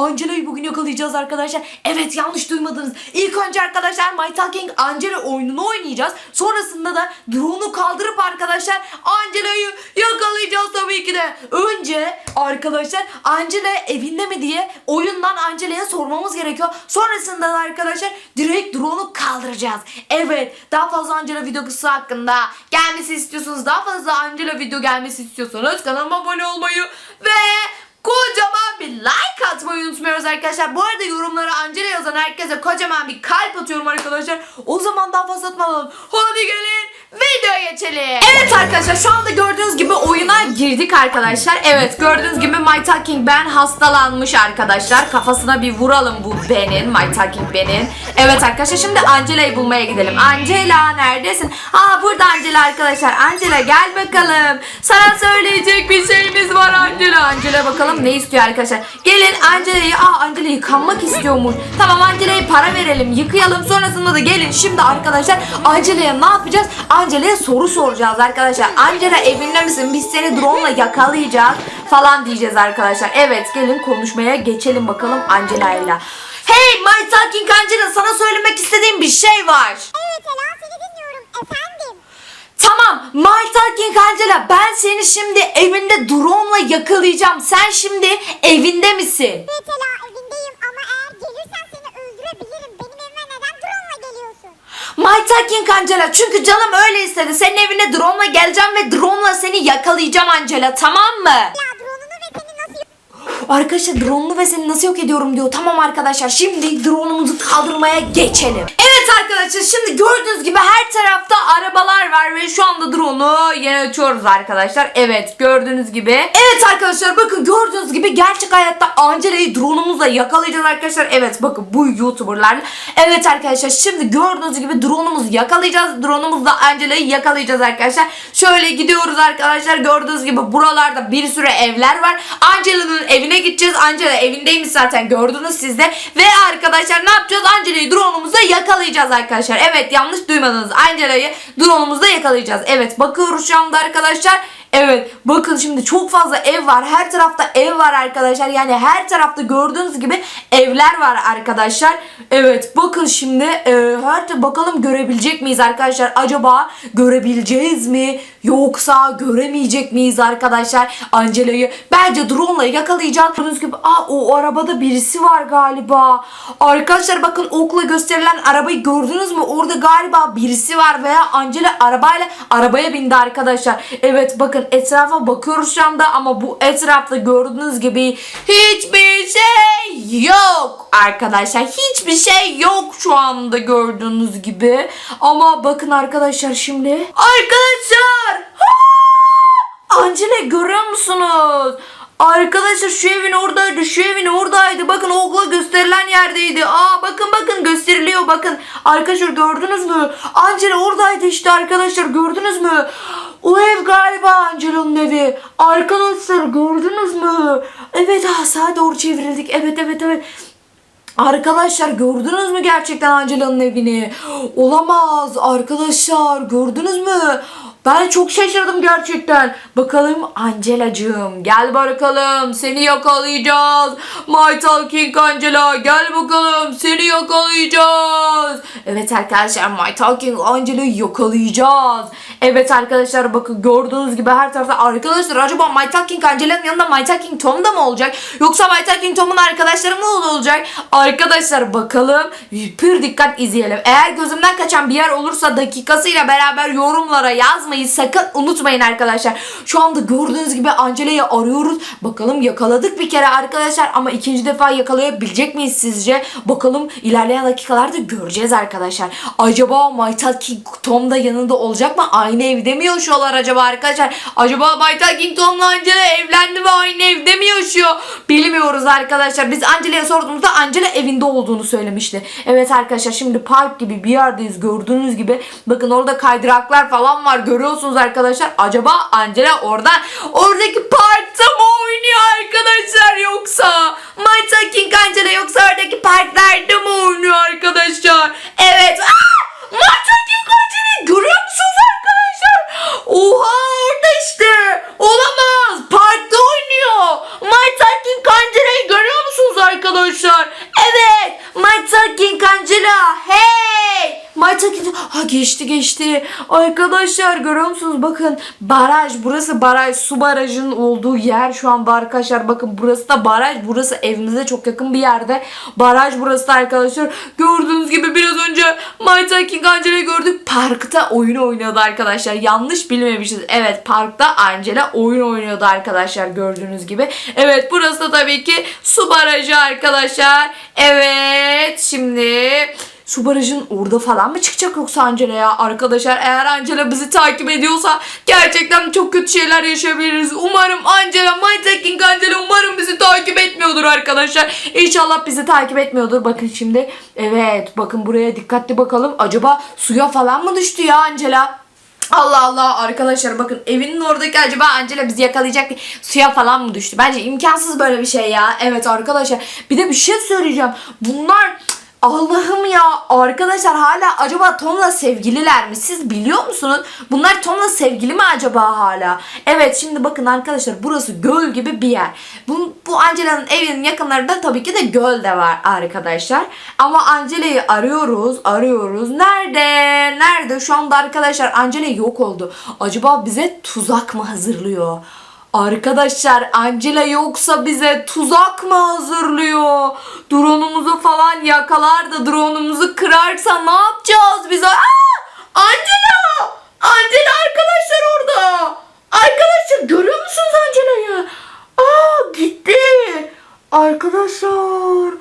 Angela'yı bugün yakalayacağız arkadaşlar. Evet yanlış duymadınız. İlk önce arkadaşlar My Talking Angela oyununu oynayacağız. Sonrasında da drone'u kaldırıp arkadaşlar Angela'yı yakalayacağız tabii ki de. Önce arkadaşlar Angela evinde mi diye oyundan Angela'ya sormamız gerekiyor. Sonrasında da arkadaşlar direkt drone'u kaldıracağız. Evet daha fazla Angela videosu hakkında gelmesi istiyorsanız daha fazla Angela video gelmesi istiyorsanız kanalıma abone olmayı ve kocaman bir like atmayı unutmuyoruz arkadaşlar. Bu arada yorumlara Angela yazan herkese kocaman bir kalp atıyorum arkadaşlar. O zaman daha fazla atmayalım. Hadi gelin videoya geçelim. Evet arkadaşlar şu anda gördüğünüz gibi oyuna girdik arkadaşlar. Evet gördüğünüz gibi My Talking Ben hastalanmış arkadaşlar. Kafasına bir vuralım bu Ben'in. My Talking Ben'in. Evet arkadaşlar şimdi Angela'yı bulmaya gidelim. Angela neredesin? Aa burada Angela arkadaşlar. Angela gel bakalım. Sana söyleyecek bir şeyimiz var Angela. Angela bakalım ne istiyor arkadaşlar. Gelin Angela'yı. Aa Angela yıkanmak istiyormuş. Tamam Angela'ya para verelim. Yıkayalım. Sonrasında da gelin şimdi arkadaşlar Angela'ya ne yapacağız? Angela'ya soru soracağız arkadaşlar. Angela evinde misin? Biz seni drone ile yakalayacağız falan diyeceğiz arkadaşlar. Evet gelin konuşmaya geçelim bakalım Angela'yla. Hey My Talking Angela sana söylemek istediğim bir şey var. Evet Ela seni dinliyorum efendim. Tamam My Talking Angela ben seni şimdi evinde drone ile yakalayacağım. Sen şimdi evinde misin? Evet Ela evindeyim ama eğer gelirsen seni öldürebilirim. Benim evime neden drone geliyorsun? My Talking Angela çünkü canım öyle istedi. Senin evine drone ile geleceğim ve drone ile seni yakalayacağım Angela tamam mı? Ya drone'unu ve seni nasıl Arkadaşlar drone'unu ve seni nasıl yok ediyorum diyor. Tamam arkadaşlar şimdi drone'umuzu kaldırmaya geçelim. Evet arkadaşlar şimdi gördüğünüz gibi her tarafta arabalar var ve şu anda drone'u yönetiyoruz arkadaşlar. Evet gördüğünüz gibi. Evet arkadaşlar bakın gördüğünüz gibi gerçek hayatta Angela'yı drone'umuzla yakalayacağız arkadaşlar. Evet bakın bu YouTuber'lar. Evet arkadaşlar şimdi gördüğünüz gibi drone'umuzu yakalayacağız. Drone'umuzla Angela'yı yakalayacağız arkadaşlar. Şöyle gidiyoruz arkadaşlar. Gördüğünüz gibi buralarda bir sürü evler var. Angela'nın evine gideceğiz. Angela evindeymiş zaten gördünüz siz de. Ve arkadaşlar ne yapacağız? Angela'yı drone'umuzla yakalayacağız arkadaşlar. Evet yanlış duymadınız. Angela'yı drone'umuzla yakalayacağız. Evet bakıyoruz şu anda arkadaşlar. Evet bakın şimdi çok fazla ev var. Her tarafta ev var arkadaşlar. Yani her tarafta gördüğünüz gibi evler var arkadaşlar. Evet bakın şimdi e, her bakalım görebilecek miyiz arkadaşlar? Acaba görebileceğiz mi? Yoksa göremeyecek miyiz arkadaşlar? Angela'yı bence drone ile yakalayacağız. Gördüğünüz gibi aa, o arabada birisi var galiba. Arkadaşlar bakın okla gösterilen arabayı gördünüz mü? Orada galiba birisi var veya Angela arabayla arabaya bindi arkadaşlar. Evet bakın etrafa bakıyoruz şu anda ama bu etrafta gördüğünüz gibi hiçbir şey yok arkadaşlar. Hiçbir şey yok şu anda gördüğünüz gibi. Ama bakın arkadaşlar şimdi. Arkadaşlar! Angela görüyor musunuz? Arkadaşlar şu evin oradaydı, şu evin oradaydı. Bakın okla gösterilen yerdeydi. Aa bakın bakın gösteriliyor bakın. Arkadaşlar gördünüz mü? Angela oradaydı işte arkadaşlar gördünüz mü? O ev galiba Angela'nın evi. Arkadaşlar gördünüz mü? Evet ha sağa doğru çevrildik. Evet evet evet. Arkadaşlar gördünüz mü gerçekten Angela'nın evini? Olamaz arkadaşlar gördünüz mü? Ben çok şaşırdım gerçekten. Bakalım Angela'cığım gel bakalım seni yakalayacağız. My Talking Angela gel bakalım seni yakalayacağız. Evet arkadaşlar My Talking Angela'yı yakalayacağız. Evet arkadaşlar bakın gördüğünüz gibi her tarafta arkadaşlar acaba My Talking Angela'nın yanında My Talking Tom da mı olacak? Yoksa My Talking Tom'un arkadaşları mı olacak? Arkadaşlar bakalım pür dikkat izleyelim. Eğer gözümden kaçan bir yer olursa dakikasıyla beraber yorumlara yazmayı sakın unutmayın arkadaşlar. Şu anda gördüğünüz gibi Angela'yı arıyoruz. Bakalım yakaladık bir kere arkadaşlar ama ikinci defa yakalayabilecek miyiz sizce? Bakalım ilerleyen dakikalarda göreceğiz arkadaşlar. Acaba My Talking Tom da yanında olacak mı? Aynı evde mi yaşıyorlar acaba arkadaşlar? Acaba My Talking Tom'la Angela evlendi ve aynı evde mi yaşıyor? Bilmiyoruz arkadaşlar. Biz Angela'ya sorduğumuzda Angela evinde olduğunu söylemişti. Evet arkadaşlar şimdi park gibi bir yerdeyiz gördüğünüz gibi. Bakın orada kaydıraklar falan var görüyorsunuz arkadaşlar. Acaba Angela orada oradaki parkta mı oynuyor arkadaşlar yoksa? My Talking Angela yoksa oradaki parklarda mı oynuyor arkadaşlar? Evet. Aa! Talking Angela'yı görüyor musunuz arkadaşlar? Oha orada işte. Olamaz. Parkta oynuyor. My Talking Angela'yı görüyor musunuz arkadaşlar? Geçti geçti. Arkadaşlar görüyor musunuz? Bakın baraj. Burası baraj. Su barajının olduğu yer şu anda arkadaşlar. Bakın burası da baraj. Burası evimize çok yakın bir yerde. Baraj burası da arkadaşlar. Gördüğünüz gibi biraz önce My Talking Angela'yı gördük. Parkta oyun oynuyordu arkadaşlar. Yanlış bilmemişiz. Evet parkta Angela oyun oynuyordu arkadaşlar gördüğünüz gibi. Evet burası da tabii ki su barajı arkadaşlar. Evet şimdi su barajın orada falan mı çıkacak yoksa Angela ya? Arkadaşlar eğer Angela bizi takip ediyorsa gerçekten çok kötü şeyler yaşayabiliriz. Umarım Angela, My Talking Angela umarım bizi takip etmiyordur arkadaşlar. İnşallah bizi takip etmiyordur. Bakın şimdi evet bakın buraya dikkatli bakalım. Acaba suya falan mı düştü ya Angela? Allah Allah arkadaşlar bakın evinin oradaki acaba Angela bizi yakalayacak diye suya falan mı düştü? Bence imkansız böyle bir şey ya. Evet arkadaşlar bir de bir şey söyleyeceğim. Bunlar Allah'ım ya arkadaşlar hala acaba Tom'la sevgililer mi? Siz biliyor musunuz? Bunlar Tom'la sevgili mi acaba hala? Evet şimdi bakın arkadaşlar burası göl gibi bir yer. Bu, bu Angela'nın evinin yakınlarında tabii ki de göl de var arkadaşlar. Ama Angela'yı arıyoruz, arıyoruz. Nerede? Nerede? Şu anda arkadaşlar Angela yok oldu. Acaba bize tuzak mı hazırlıyor? Arkadaşlar Angela yoksa bize tuzak mı hazırlıyor? Drone'umuzu falan yakalar da drone'umuzu kırarsa ne yapacağız biz? Aa! Angela! Angela arkadaşlar orada. Arkadaşlar görüyor musunuz Angela'yı? Aa gitti. Arkadaşlar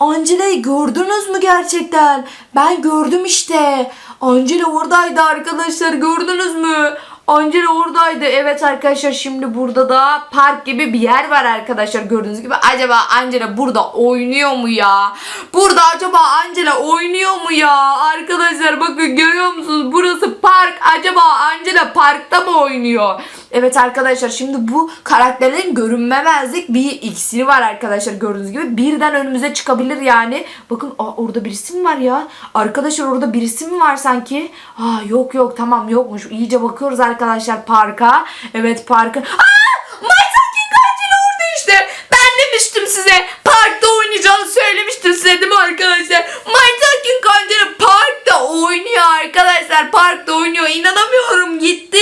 Angela'yı gördünüz mü gerçekten? Ben gördüm işte. Angela oradaydı arkadaşlar gördünüz mü? Angela oradaydı. Evet arkadaşlar şimdi burada da park gibi bir yer var arkadaşlar gördüğünüz gibi. Acaba Angela burada oynuyor mu ya? Burada acaba Angela oynuyor mu ya? Arkadaşlar bakın görüyor musunuz? Burası park. Acaba Angela parkta mı oynuyor? Evet arkadaşlar şimdi bu karakterlerin görünmemezlik bir iksiri var arkadaşlar gördüğünüz gibi. Birden önümüze çıkabilir yani. Bakın aa, orada birisi mi var ya? Arkadaşlar orada birisi mi var sanki? Aa yok yok tamam yokmuş. İyice bakıyoruz arkadaşlar parka. Evet parka. Aa! Talking Angela orada işte. Ben demiştim size. Parkta oynayacağını söylemiştim size değil mi arkadaşlar? Talking Angela parkta oynuyor arkadaşlar. Parkta oynuyor. İnanamıyorum gitti.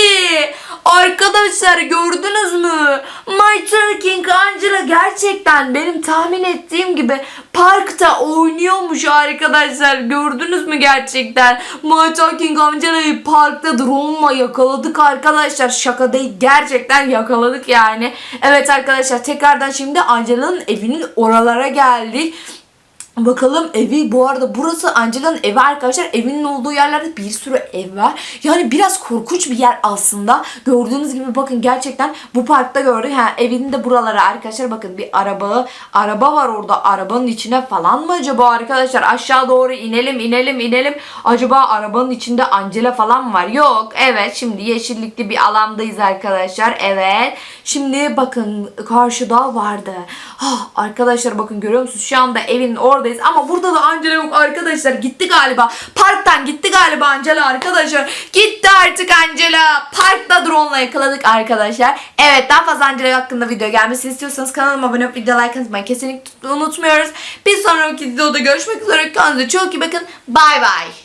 Arkadaşlar gördünüz mü? My Talking Angela gerçekten benim tahmin ettiğim gibi parkta oynuyormuş arkadaşlar. Gördünüz mü gerçekten? My Talking Angela'yı parkta drone'la yakaladık arkadaşlar. Şaka değil gerçekten yakaladık yani. Evet arkadaşlar tekrardan şimdi Angela'nın evinin oralara geldik. Bakalım evi bu arada burası Angela'nın evi arkadaşlar. Evinin olduğu yerlerde bir sürü ev var. Yani biraz korkunç bir yer aslında. Gördüğünüz gibi bakın gerçekten bu parkta gördük. Ha evinin de buralara arkadaşlar bakın bir araba araba var orada. Arabanın içine falan mı acaba arkadaşlar? Aşağı doğru inelim inelim inelim. Acaba arabanın içinde Angela falan mı var? Yok. Evet şimdi yeşillikli bir alandayız arkadaşlar. Evet. Şimdi bakın karşıda vardı. Ah, arkadaşlar bakın görüyor musunuz? Şu anda evin oradayız ama burada da Angela yok arkadaşlar. Gitti galiba. Parktan gitti galiba Angela arkadaşlar. Gitti artık Angela. Parkta drone ile yakaladık arkadaşlar. Evet daha fazla Angela hakkında video gelmesini istiyorsanız kanalıma abone olup video like atmayı kesinlikle unutmuyoruz. Bir sonraki videoda görüşmek üzere. Kendinize çok iyi bakın. Bay bay.